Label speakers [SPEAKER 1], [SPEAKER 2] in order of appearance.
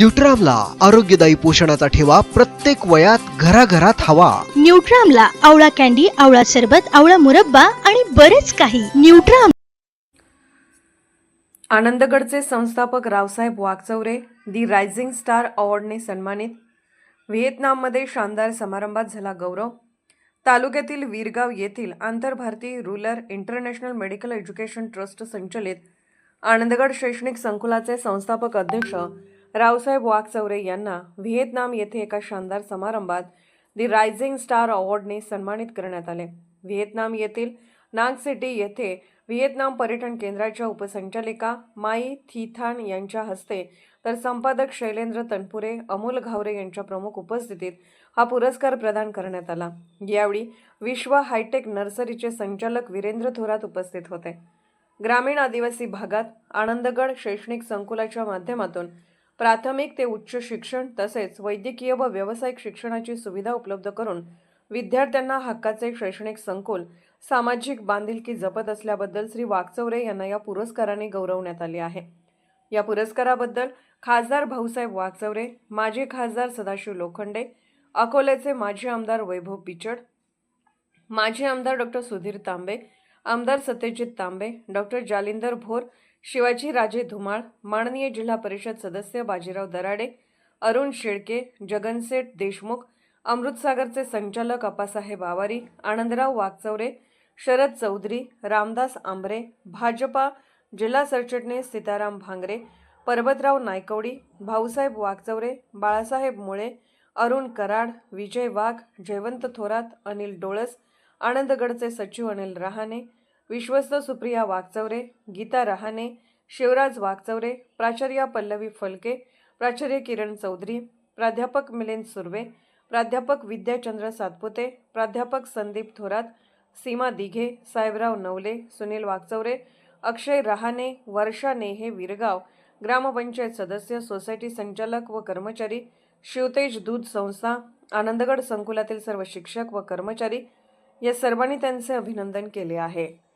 [SPEAKER 1] न्यूट्रामला आरोग्यदायी पोषणाचा ठेवा प्रत्येक वयात घराघरात हवा.
[SPEAKER 2] न्यूट्रामला आवळा कॅन्डी आवळा सरबत आवळा मुरब्बा आणि बरेच काही. न्यूट्राम
[SPEAKER 3] आनंदगडचे संस्थापक Raosaheb Wakchaure the rising star अवॉर्डने सन्मानित. व्हिएतनाममध्ये शानदार समारंभात झाला गौरव. तालुक्यातील वीरगाव येथील आंतरभारतीय rural international medical education trust संचलित. आनंदगड शैक्षणिक संकुलाचे संस्थापक अध्यक्ष रावसाहेब वाकचौरे यांना व्हिएतनाम येथे एका शानदार समारंभात दी रायझिंग स्टार अवॉर्डने सन्मानित करण्यात आले. व्हिएतनाम येथील नाग सिटी येथे व्हिएतनाम पर्यटन केंद्राच्या उपसंचालिका माई थिथान यांच्या हस्ते तर संपादक शैलेंद्र तनपुरे अमोल घावरे यांच्या प्रमुख उपस्थितीत हा पुरस्कार प्रदान करण्यात आला. यावेळी विश्व हायटेक नर्सरीचे संचालक वीरेंद्र थोरात उपस्थित होते. ग्रामीण आदिवासी भागात आनंदगड शैक्षणिक संकुलाच्या माध्यमातून प्राथमिक ते उच्च शिक्षण तसेच वैद्यकीय व व्यावसायिक शिक्षणाची सुविधा उपलब्ध करून विद्यार्थ्यांना हक्काचे शैक्षणिक संकुल सामाजिक बांधिलकी जपत असल्याबद्दल श्री वागचौरे यांना या पुरस्काराने गौरवण्यात आले आहे. या पुरस्काराबद्दल खासदार भाऊसाहेब वागचौरे माजी खासदार सदाशिव लोखंडे अकोल्याचे माजी आमदार वैभव पिचड माजी आमदार डॉक्टर सुधीर तांबे आमदार सत्यजित तांबे डॉक्टर जालिंदर भोर शिवाजी राजे धुमाळ माननीय जिल्हा परिषद सदस्य बाजीराव दराडे अरुण शेळके जगनसेठ देशमुख अमृतसागरचे संचालक अप्पासाहेब आवारी आनंदराव वाकचौरे शरद चौधरी रामदास आंबरे भाजपा जिल्हा सरचिटणीस सीताराम भांगरे पर्वतराव नायकवडी भाऊसाहेब वाकचौरे बाळासाहेब मुळे अरुण कराड विजय वाघ जयवंत थोरात अनिल डोळस आनंदगडचे सचिव अनिल रहाणे विश्वस्त सुप्रिया वाकचौरे गीता रहाणे शिवराज वाकचौरे प्राचार्या पल्लवी फलके प्राचार्य किरण चौधरी प्राध्यापक मिलिंद सुर्वे प्राध्यापक विद्याचंद्र सातपुते प्राध्यापक संदीप थोरात सीमा दिघे साहेबराव नवले सुनील वाकचौरे अक्षय रहाणे वर्षा नेहे विरगाव ग्रामपंचायत सदस्य सोसायटी संचालक व कर्मचारी शिवतेज दूध संस्था आनंदगड संकुलातील सर्व शिक्षक व कर्मचारी या सर्वांनी त्यांचे अभिनंदन केले आहे.